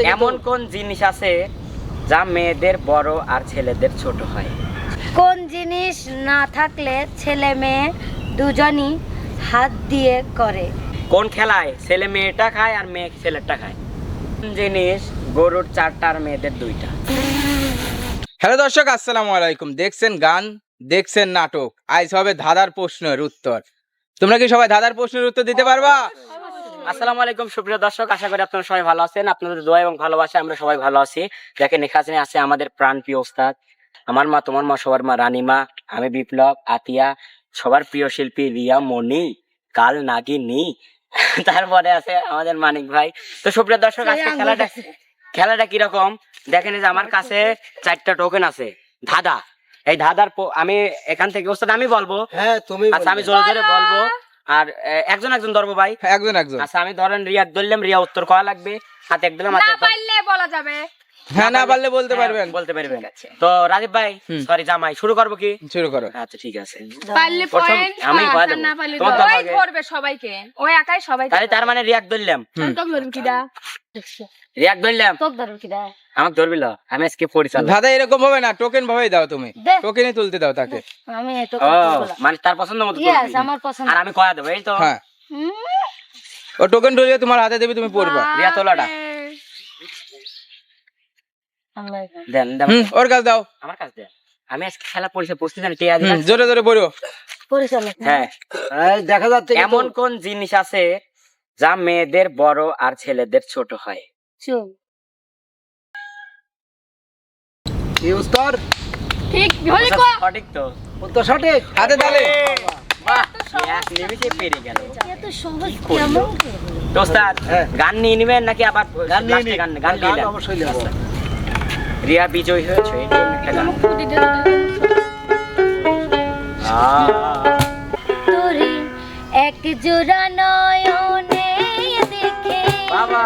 থেকে এমন কোন জিনিস আছে যা মেয়েদের বড় আর ছেলেদের ছোট হয়? কোন জিনিস না থাকলে ছেলে মেয়ে দুজনই হাত দিয়ে করে? কোন খেলায়? ছেলে মেয়েটা খায় আর মেয়ে ছেলেটা খায়। কোন জিনিস গরুর চারটা আর মেয়েদের দুইটা? হ্যালো দর্শক আসসালামু আলাইকুম। দেখছেন গান দেখছেন নাটক। আজ হবে ধাঁধার প্রশ্নের উত্তর। তোমরা কি সবাই ধাঁধার প্রশ্নের উত্তর দিতে পারবা? আসসালামু আলাইকুম সুপ্রিয় দর্শক আশা করি আপনারা সবাই ভালো আছেন। আপনাদের দোয়া এবং ভালোবাসা আমরা সবাই ভালো আছি। দেখেন এখানে আছে আমাদের প্রাণ প্রিয় ওস্তাদ। আমার মা তোমার মা সবার মা রানীমা আমি বিপ্লব আতিয়া সবার প্রিয় শিল্পী রিয়া মনি কাল নাগিনী তারপরে আছে আমাদের মানিক ভাই। তো সুপ্রিয় দর্শক আজকে খেলাটা খেলাটা কীরকম? দেখেন যে আমার কাছে চারটা টোকেন আছে। ধাঁধা। এই ধাঁধার আমি এখান থেকে ওস্তাদ আমি বলব। হ্যাঁ তুমি আচ্ছা আমি জোরে জোরে বলব। আর একজন একজন ধরবো ভাই? একজন একজন। আচ্ছা আমি ধরেন রিয়া ধরলাম রিয়া উত্তর করা লাগবে। হাতে এক দিলাম না পারলে বলা যাবে। হ্যাঁ না পারলে বলতে হ্যাঁ, পারবেন। বলতে পারবেন। তো রাজীব ভাই সরি জামাই শুরু করব কি? শুরু করো। আচ্ছা ঠিক আছে। পারলে পয়েন্ট আমি না পারলে। ওই ধরবে সবাইকে। ওই একাই সবাই তাহলে তার মানে রিয়াক ধরলাম। ধরুন কিডা। রিয়াক ধরলাম। তোক ধরো কি দা আমাকে ধরবিল। আমি আজকে পরিচালক। ধাঁধা এরকম হবে না টোকেন ভাবেই দাও তুমি। টোকেনই তুলতে দাও তাকে। আমি ও মানে তার পছন্দ মতো ইয়েস আমার পছন্দ। আর আমি কয়া দেবো এই তো। হ্যাঁ। ও টোকেন ঢুলিয়ে তোমার হাতে দেবে তুমি পড়বা। রিয়া তোলাটা। দেন দেন ওর কাছে দাও। আমার কাছে দেন। আমি আজকে খেলা পরিচয় প্রস্তুত জানি টিয়া হুম জোরে জোরে পড়ো। হ্যাঁ। দেখা যাচ্ছে এমন কোন জিনিস আছে যা মেয়েদের বড় আর ছেলেদের ছোট হয়? কি উত্তর? ঠিক সঠিক তো। উত্তর সঠিক। হাতে তালে। হ্যাঁ। গান নিয়ে নিবেন নাকি আবার গান নিয়ে গান নিলেন অবশ্যই। রিয়া বিজয় হয়েছে এই জন্য একটা গান আহ, তোরে এক জোড়া নয়নে দেখে বাবা।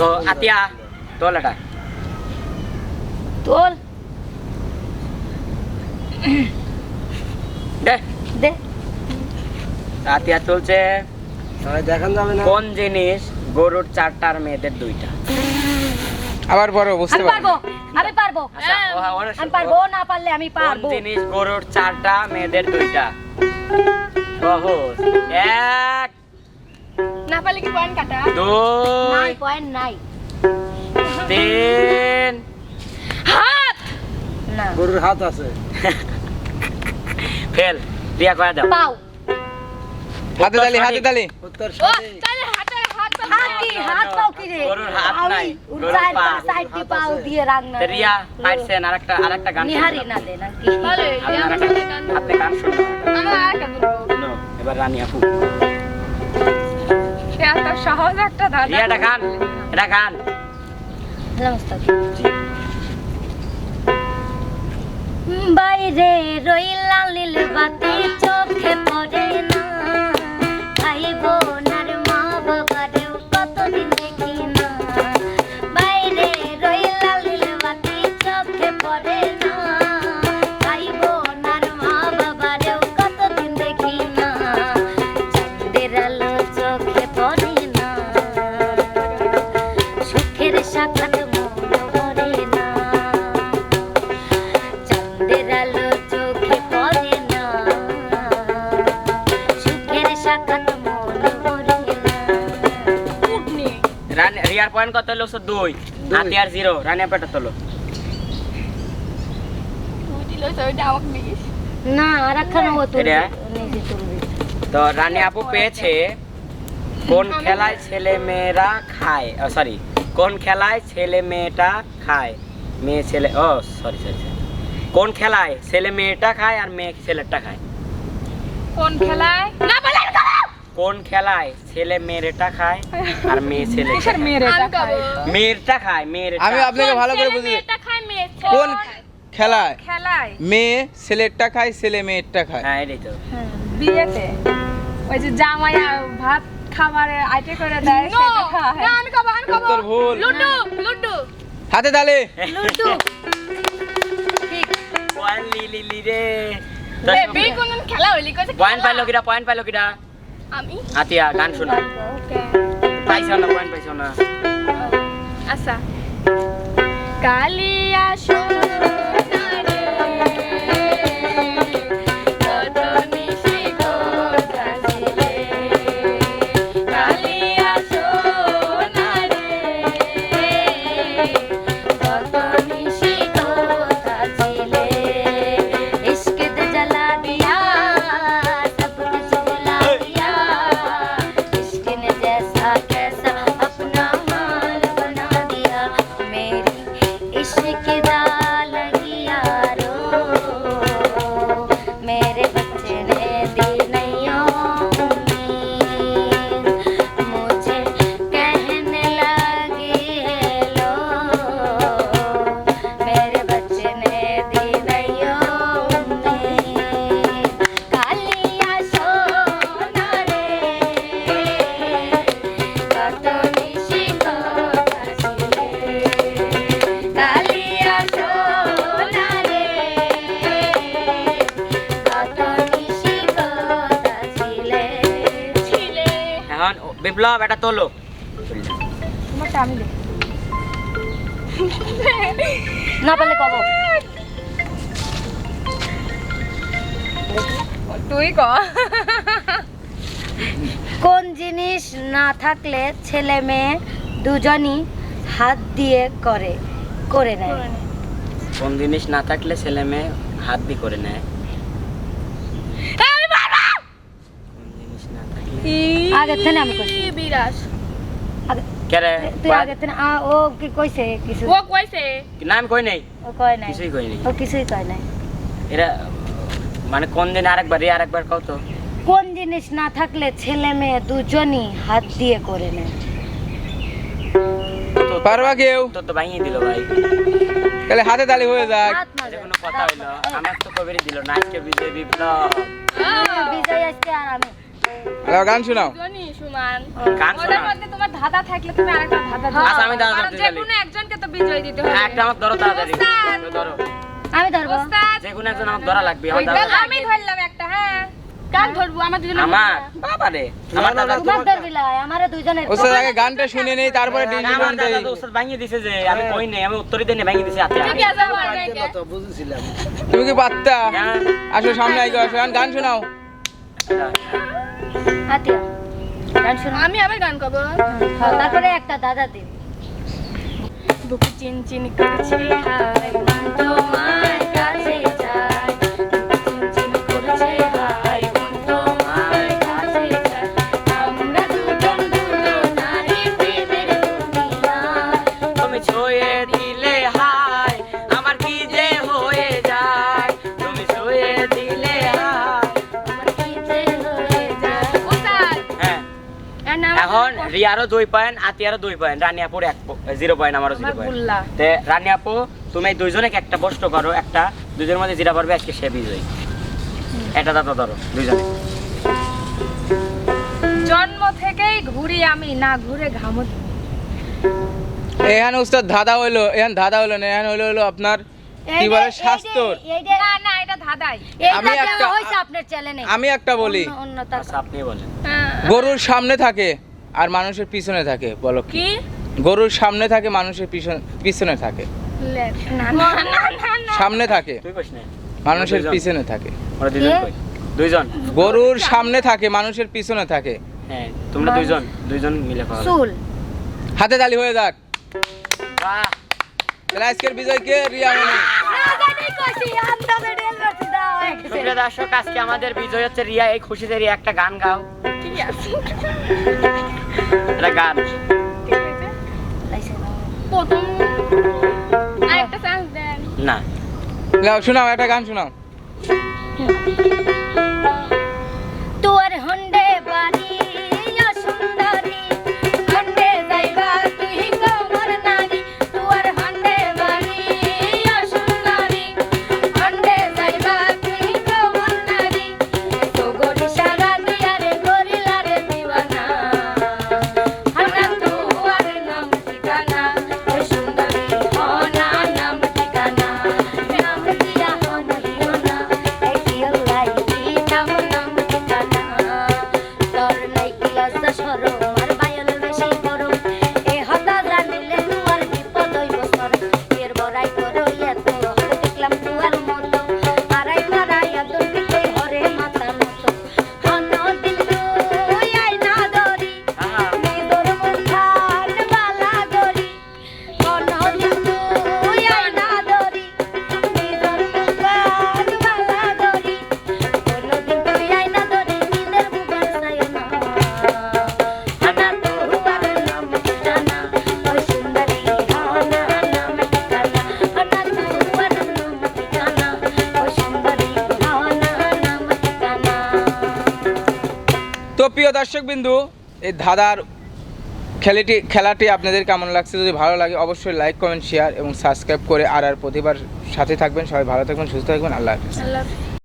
তো আতিয়া। তোলাটা তোর দে। দে। আতিয়া চলছে। দেখান যাবে না। কোন জিনিস গরুর চারটা আর মেয়েদের দুইটা? আবার পড়ো বুঝতে পারব। পারব আমি পারব। আচ্ছা হ্যাঁ, আমি পারব না পারলে আমি কোন জিনিস গরুর চারটা মেয়েদের দুইটা? সহজ। এক না পারলে কি পয়েন্ট কাটা? দুই পয়েন্ট নাই। তিন। হাত! না। গরুর হাত আছে। ফেল রিয়া কয়া দাও। পাও। হাতে তালি হাতে তালি উত্তর সঠিক। তাহলে হাতে হাত। হাত কি হাত পাও কি রে? গরুর হাত নাই, গরুর পা। সাইডটি পাও দিয়ে রাখনা রিয়া পাইছেন আরেকটা আরেকটা গান নিহারি না দে আমার আরেকটা- সাথে আপনি গান শুনুন। আমার আর একটা বলব No, এবার রানী আপু। এত সহজ একটা দাদা রিয়া এটা গান এটা খান নমস্কার বাইরে রইলা নীল বাতি চোখে পড়ে পয়েন্ট কত হলো? দুই। আতি আর জিরো রানী আপু এটা তোলো। না তুলবে। তো রানী আপু পেয়েছে কোন খেলায় ছেলে মেয়েরা খায়? সরি কোন খেলায় ছেলে মেয়েটা খায়? মেয়ে ছেলে ও সরি সরি কোন খেলায় ছেলে মেয়েটা খায় আর মেয়ে ছেলেরটা খায়? কোন খেলায়? না বলে কোন খেলায় ছেলে মেয়েরটা খায় আর মেয়ে ছেলে মেয়েরটা খায় মেয়ের আমি আপনাকে ভালো করে বুঝি মেয়েটা কোন খেলায় খেলায়? মেয়ে ছেলেরটা খায় ছেলে মেয়েরটা খায়? হ্যাঁ এটাই তো। বিয়েতে। ওই যে জামাই ভাত খাবারে আইটে করে দেয় সেটা খায়। না আমি খাব আমি খাব। ভুল। Ludo ludo. হাতে তালে। লুডু। পয়েন্ট লি লি লি রে। বিয়ে কোন খেলা হইলি কইছে পয়েন্ট পাইলো কিরা পয়েন্ট পাইলো কিরা আমি? আতিয়া গান শোনা। পাইছো না পয়েন্ট পাইছো না? আচ্ছা। কালিয়া সোনারে এখন বিপ্লব এটা তোলো। তোমারটা আমি না পারলে কব। তুই ক। কোন জিনিস না থাকলে ছেলে মেয়ে দুজনই হাত দিয়ে করে করে নেয়? কোন জিনিস না থাকলে ছেলে মেয়ে হাত দিয়ে করে নেয় কোন জিনিস না থেকে আমি কইছি। বিরাস। আগে- তুই আগের থেকে আ- ও কি কইছে? কিছু ও কইছে। না কই নাই? ও কয় নাই। কিছুই কই নাই। ও কিছুই কয় নাই। এরা মানে কোন দিন আরেকবার আরেকবার কও তো। কোন জিনিস না থাকলে ছেলে মেয়ে দুজনই হাত দিয়ে করে নেয়। তো- পারবা কেউ? তো তো ভাঙিয়ে দিল ভাই। তাহলে হাতে তালি হয়ে যাক। কোনো কথা হইল। আমার তো কবিরই দিল না আজকে বিজয় বিপ্লব। বিজয় আসছে আর আমি গান শোনাও। জনি সুমান। গান ওদের মধ্যে তোমার ধাঁধা থাকলে তুমি আরেকটা ধাঁধা দাও। আচ্ছা আমি যে কোনো একজনকে তো বিজয় দিতে হবে। একটা আমাকে ধরো তাড়াতাড়ি। ধরো। আমি ধরবো। ওস্তাদ! যে কোনো একজন আমাকে ধরা লাগবে আমার আমি ধরলাম একটা হ্যাঁ। ধরবো? আমার দুজনের আমার? বাবা রে। আমার না, না, দাদা তোমার ধরবি লাই আমারে দুজনের। ওস্তাদ আগে গানটা শুনে নেই তারপরে আমার ডিসিশন দেই তো ওস্তাদ ভাঙিয়ে দিছে যে আমি কই নাই আমি উত্তরই দেই নাই ভাঙিয়ে দিছে আচ্ছা ঠিক আছে আমার বুঝেছিলাম। তুমি কি পাত্তা? হ্যাঁ। আসো সামনে আইগো আসো গান শোনাও। হাতিয়া গান শোনো। আমি আবার গান করব তারপরে একটা দাদা দিন বুক চিন চিন করছে মন তোমার রিয়ারও দুই পয়েন্ট আতিয়ারও দুই পয়েন্ট রানী আপুর এক জিরো পয়েন্ট আমারও জিরো পয়েন্ট তে রানী আপু তুমি দুইজনে একটা প্রশ্ন করো একটা দুজনের মধ্যে যেটা পারবে আজকে সে বিজয়ী। একটা দাদা ধরো দুইজনে। জন্ম থেকেই ঘুরি আমি না ঘুরে ঘামো এখানে উস্তাদ ধাঁধা হইল এখান ধাঁধা হইল না এখানে হইল হলো আপনার কি বলে স্বাস্থ্যর না না এটা ধাঁধাই। আমি একটা- হইছে আপনার চ্যানেলে। আমি একটা বলি। অন্য আচ্ছা আপনি বলেন। হ্যাঁ। গরুর সামনে থাকে। আর মানুষের পিছনে থাকে বলো কি? গরুর সামনে থাকে মানুষের পিছনে পিছনে থাকে। সামনে থাকে। মানুষের পিছনে থাকে। দুইজন কে? কই? দুইজন। গরুর সামনে থাকে মানুষের পিছনে থাকে। হ্যাঁ তোমরা দুইজন দুইজন মিলে চুল। হাতে তালি হয়ে যাক। বাহ। তাহলে আজকের বিজয় কে? রিয়া মনি। দর্শক আজকে আমাদের বিজয় হচ্ছে রিয়া। এই খুশিতে রিয়া একটা গান গাও। ঠিক আছে এটা গান। প্রথম আরেকটা চান্স দেন। না। নাও শোনাও একটা গান শোনাও। প্রিয় দর্শক বিন্দু, এই ধাঁধার খেলাটি খেলাটি আপনাদের কেমন লাগছে? যদি ভালো লাগে, অবশ্যই লাইক কমেন্ট শেয়ার এবং সাবস্ক্রাইব করে আর আর প্রতিবার সাথে থাকবেন। সবাই ভালো থাকবেন, সুস্থ থাকবেন। আল্লাহ হাফিজ।